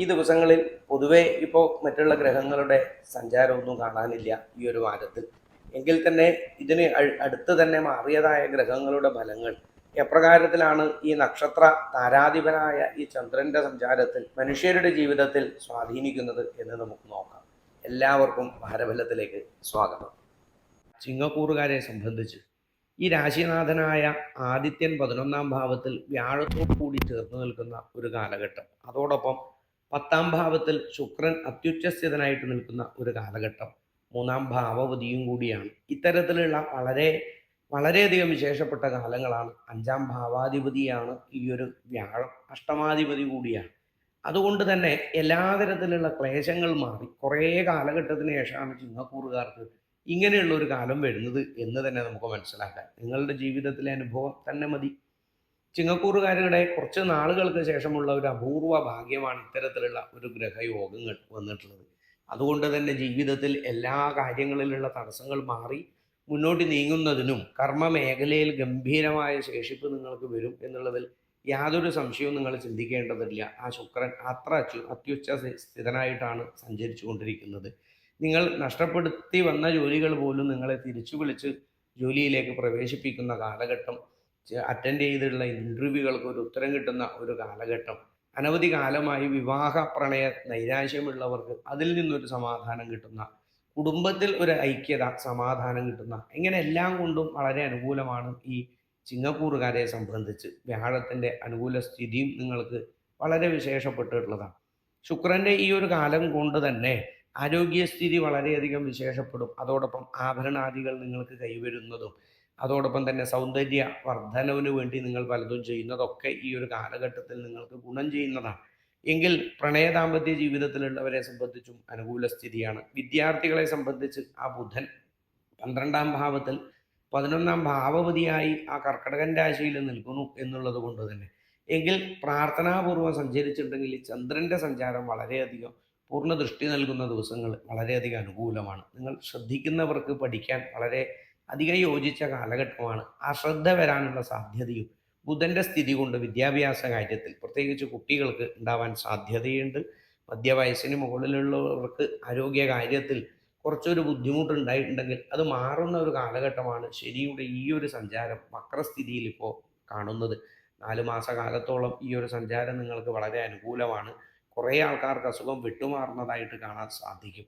ഈ ദിവസങ്ങളിൽ പൊതുവെ ഇപ്പോൾ മറ്റുള്ള ഗ്രഹങ്ങളുടെ സഞ്ചാരമൊന്നും കാണാനില്ല ഈ ഒരു വാരത്തിൽ. എങ്കിൽ തന്നെ ഇതിന് അടുത്ത് തന്നെ മാറിയതായ ഗ്രഹങ്ങളുടെ ഫലങ്ങൾ എപ്രകാരത്തിലാണ് ഈ നക്ഷത്ര താരാധിപനായ ഈ ചന്ദ്രന്റെ സഞ്ചാരത്തിൽ മനുഷ്യരുടെ ജീവിതത്തിൽ സ്വാധീനിക്കുന്നത് എന്ന് നമുക്ക് നോക്കാം. എല്ലാവർക്കും ഭാരബലത്തിലേക്ക് സ്വാഗതം. ചിങ്ങക്കൂറുകാരെ സംബന്ധിച്ച് ഈ രാശിനാഥനായ ആദിത്യൻ പതിനൊന്നാം ഭാവത്തിൽ വ്യാഴത്തോടു കൂടി ചേർന്ന് നിൽക്കുന്ന ഒരു കാലഘട്ടം. അതോടൊപ്പം പത്താം ഭാവത്തിൽ ശുക്രൻ അത്യുച്ഛസ്ഥിതനായിട്ട് നിൽക്കുന്ന ഒരു കാലഘട്ടം. മൂന്നാം ഭാവവതിയും കൂടിയാണ്. ഇത്തരത്തിലുള്ള വളരെ വളരെയധികം വിശേഷപ്പെട്ട കാലങ്ങളാണ്. അഞ്ചാം ഭാവാധിപതിയാണ് ഈ ഒരു വ്യാഴം അഷ്ടമാധിപതി കൂടിയാണ്. അതുകൊണ്ട് തന്നെ എല്ലാ തരത്തിലുള്ള ക്ലേശങ്ങൾ മാറി. കുറേ കാലഘട്ടത്തിന് ശേഷമാണ് ചിങ്ങക്കൂറുകാർക്ക് ഇങ്ങനെയുള്ള ഒരു കാലം വരുന്നത് എന്ന് തന്നെ നമുക്ക് മനസ്സിലാക്കാം. നിങ്ങളുടെ ജീവിതത്തിലെ അനുഭവം തന്നെ മതി. ചിങ്ങക്കൂറുകാരുടെ കുറച്ച് നാളുകൾക്ക് ശേഷമുള്ള ഒരു അപൂർവ ഭാഗ്യമാണ് ഇത്തരത്തിലുള്ള ഒരു ഗ്രഹയോഗങ്ങൾ വന്നിട്ടുള്ളത്. അതുകൊണ്ട് തന്നെ ജീവിതത്തിൽ എല്ലാ കാര്യങ്ങളിലുള്ള തടസ്സങ്ങൾ മാറി മുന്നോട്ട് നീങ്ങുന്നതിനും കർമ്മ മേഖലയിൽ ഗംഭീരമായ ശേഷിപ്പ് നിങ്ങൾക്ക് വരും എന്നുള്ളതിൽ യാതൊരു സംശയവും നിങ്ങൾ ചിന്തിക്കേണ്ടതില്ല. ആ ശുക്രൻ അത്ര അച്ചു അത്യുച്ച സ്ഥിതനായിട്ടാണ് സഞ്ചരിച്ചു കൊണ്ടിരിക്കുന്നത്. നിങ്ങൾ നഷ്ടപ്പെടുത്തി വന്ന ജോലികൾ പോലും നിങ്ങളെ തിരിച്ചു വിളിച്ച് ജോലിയിലേക്ക് പ്രവേശിപ്പിക്കുന്ന കാലഘട്ടം അറ്റൻഡ് ചെയ്തിട്ടുള്ള ഇന്റർവ്യൂകൾക്ക് ഒരു ഉത്തരം കിട്ടുന്ന ഒരു കാലഘട്ടം. അനവധി കാലമായി വിവാഹ പ്രണയ നൈരാശ്യമുള്ളവർക്ക് അതിൽ നിന്നൊരു സമാധാനം കിട്ടുന്ന കുടുംബത്തിൽ ഒരു ഐക്യത സമാധാനം കിട്ടുന്ന ഇങ്ങനെ എല്ലാം കൊണ്ടും വളരെ അനുകൂലമാണ് ഈ ചിങ്ങക്കൂറുകാരെ സംബന്ധിച്ച്. വ്യാഴത്തിന്റെ അനുകൂല സ്ഥിതിയും നിങ്ങൾക്ക് വളരെ വിശേഷപ്പെട്ടിട്ടുള്ളതാണ്. ശുക്രന്റെ ഈ ഒരു കാലം കൊണ്ട് തന്നെ ആരോഗ്യസ്ഥിതി വളരെയധികം വിശേഷപ്പെടും. അതോടൊപ്പം ആഭരണാദികൾ നിങ്ങൾക്ക് കൈവരുന്നതും അതോടൊപ്പം തന്നെ സൗന്ദര്യ വർധനവിന് വേണ്ടി നിങ്ങൾ പലതും ചെയ്യുന്നതൊക്കെ ഈ ഒരു കാലഘട്ടത്തിൽ നിങ്ങൾക്ക് ഗുണം ചെയ്യുന്നതാണ്. എങ്കിൽ പ്രണയ ദാമ്പത്യ ജീവിതത്തിലുള്ളവരെ സംബന്ധിച്ചും അനുകൂല സ്ഥിതിയാണ്. വിദ്യാർത്ഥികളെ സംബന്ധിച്ച് ആ ബുധൻ പന്ത്രണ്ടാം ഭാവത്തിൽ പതിനൊന്നാം ഭാവപതിയായി ആ കർക്കടകൻ രാശിയിൽ നിൽക്കുന്നു എന്നുള്ളത് കൊണ്ട് തന്നെ. എങ്കിൽ പ്രാർത്ഥനാപൂർവം സഞ്ചരിച്ചിട്ടുണ്ടെങ്കിൽ ഈ ചന്ദ്രന്റെ സഞ്ചാരം വളരെയധികം പൂർണ ദൃഷ്ടി നൽകുന്ന ദിവസങ്ങൾ വളരെയധികം അനുകൂലമാണ്. നിങ്ങൾ ശ്രദ്ധിക്കുന്നവർക്ക് പഠിക്കാൻ വളരെ അധികം യോജിച്ച കാലഘട്ടമാണ്. അശ്രദ്ധ വരാനുള്ള സാധ്യതയും ബുധന്റെ സ്ഥിതി കൊണ്ട് വിദ്യാഭ്യാസ കാര്യത്തിൽ പ്രത്യേകിച്ച് കുട്ടികൾക്ക് ഉണ്ടാവാൻ സാധ്യതയുണ്ട്. മധ്യവയസ്സിന് മുകളിലുള്ളവർക്ക് ആരോഗ്യ കാര്യത്തിൽ കുറച്ചൊരു ബുദ്ധിമുട്ടുണ്ടായിട്ടുണ്ടെങ്കിൽ അത് മാറുന്ന ഒരു കാലഘട്ടമാണ് ശനിയുടെ ഈ ഒരു സഞ്ചാരം വക്രസ്ഥിതിയിൽ ഇപ്പോൾ കാണുന്നത്. നാല് മാസകാലത്തോളം ഈ ഒരു സഞ്ചാരം നിങ്ങൾക്ക് വളരെ അനുകൂലമാണ്. കുറേ ആൾക്കാർക്ക് അസുഖം വിട്ടുമാറുന്നതായിട്ട് കാണാൻ സാധിക്കും.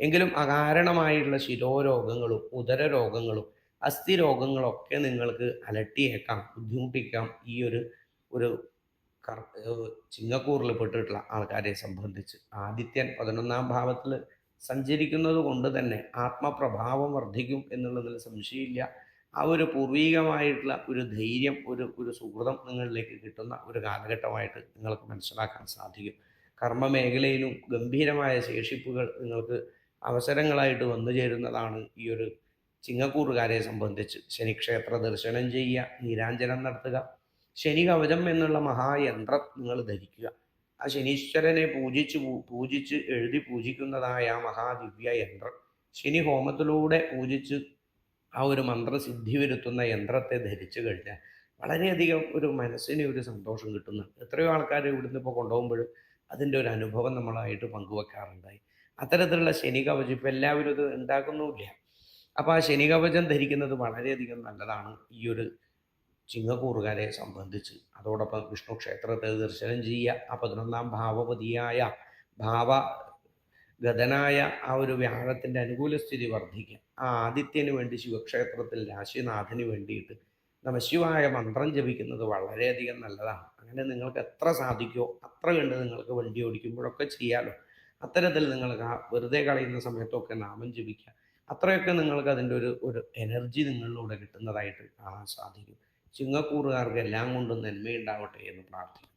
എങ്കിലും അകാരണമായിട്ടുള്ള ശിരോരോഗങ്ങളും ഉദരരോഗങ്ങളും അസ്ഥി രോഗങ്ങളൊക്കെ നിങ്ങൾക്ക് അലട്ടിയേക്കാം ബുദ്ധിമുട്ടിക്കാം. ഈ ഒരു ഒരു കർ ചിങ്ങക്കൂറിൽ പെട്ടിട്ടുള്ള ആൾക്കാരെ സംബന്ധിച്ച്. ആദിത്യൻ പതിനൊന്നാം ഭാവത്തിൽ സഞ്ചരിക്കുന്നത് കൊണ്ട് തന്നെ ആത്മപ്രഭാവം വർദ്ധിക്കും എന്നുള്ളതിൽ സംശയമില്ല. ആ ഒരു പൂർവീകമായിട്ടുള്ള ഒരു ധൈര്യം ഒരു ഒരു സുഹൃതം നിങ്ങളിലേക്ക് കിട്ടുന്ന ഒരു കാലഘട്ടമായിട്ട് നിങ്ങൾക്ക് മനസ്സിലാക്കാൻ സാധിക്കും. കർമ്മ മേഖലയിലും ഗംഭീരമായ ശേഷിപ്പുകൾ നിങ്ങൾക്ക് അവസരങ്ങളായിട്ട് വന്നു ചേരുന്നതാണ് ഈ ഒരു ചിങ്ങക്കൂറുകാരെ സംബന്ധിച്ച്. ശനിക്ഷേത്ര ദർശനം ചെയ്യുക നീരാഞ്ജനം നടത്തുക ശനി കവചം എന്നുള്ള മഹായന്ത്രം നിങ്ങൾ ധരിക്കുക. ആ ശനീശ്വരനെ പൂജിച്ച് പൂജിച്ച് എഴുതി പൂജിക്കുന്നതായ ആ മഹാദിവ്യ യന്ത്രം ശനി ഹോമത്തിലൂടെ പൂജിച്ച് ആ ഒരു മന്ത്രസിദ്ധി വരുത്തുന്ന യന്ത്രത്തെ ധരിച്ചു കഴിഞ്ഞാൽ വളരെയധികം ഒരു മനസ്സിന് ഒരു സന്തോഷം കിട്ടുന്നുണ്ട്. എത്രയോ ആൾക്കാർ ഇവിടുന്ന് ഇപ്പോൾ കൊണ്ടുപോകുമ്പോഴും അതിന്റെ ഒരു അനുഭവം നമ്മളായിട്ട് പങ്കുവെക്കാറുണ്ടായി. അത്തരത്തിലുള്ള ശനി കവചം ഇപ്പം എല്ലാവരും ഇത് ഉണ്ടാക്കുന്നുമില്ല. അപ്പോൾ ആ ശനി കവചം ധരിക്കുന്നത് വളരെയധികം നല്ലതാണ് ഈ ഒരു ചിങ്ങക്കൂറുകാരെ സംബന്ധിച്ച്. അതോടൊപ്പം വിഷ്ണു ക്ഷേത്രത്തെ ദർശനം ചെയ്യുക ആ പതിനൊന്നാം ഭാവപതിയായ ഭാവ ഗതനായ ആ ഒരു വ്യാഴത്തിന്റെ അനുകൂല സ്ഥിതി വർദ്ധിക്കുക. ആ ആദിത്യന് വേണ്ടി ശിവക്ഷേത്രത്തിൽ രാശിനാഥന് വേണ്ടിയിട്ട് നമശിവായ മന്ത്രം ജപിക്കുന്നത് വളരെയധികം നല്ലതാണ്. അങ്ങനെ നിങ്ങൾക്ക് എത്ര സാധിക്കുമോ അത്ര കണ്ട് നിങ്ങൾക്ക് വണ്ടി ഓടിക്കുമ്പോഴൊക്കെ ചെയ്യാമല്ലോ അത്തരത്തിൽ നിങ്ങൾക്ക് ആ വെറുതെ കളയുന്ന സമയത്തൊക്കെ നാമം ജപിക്കുക. അത്രയൊക്കെ നിങ്ങൾക്ക് അതിന്റെ ഒരു ഒരു എനർജി നിങ്ങളിലൂടെ കിട്ടുന്നതായിട്ട് കാണാൻ സാധിക്കും. ചിങ്ങക്കൂറുകാർക്ക് എല്ലാം കൊണ്ടും നന്മയുണ്ടാവട്ടെ എന്ന് പ്രാർത്ഥിക്കുന്നു.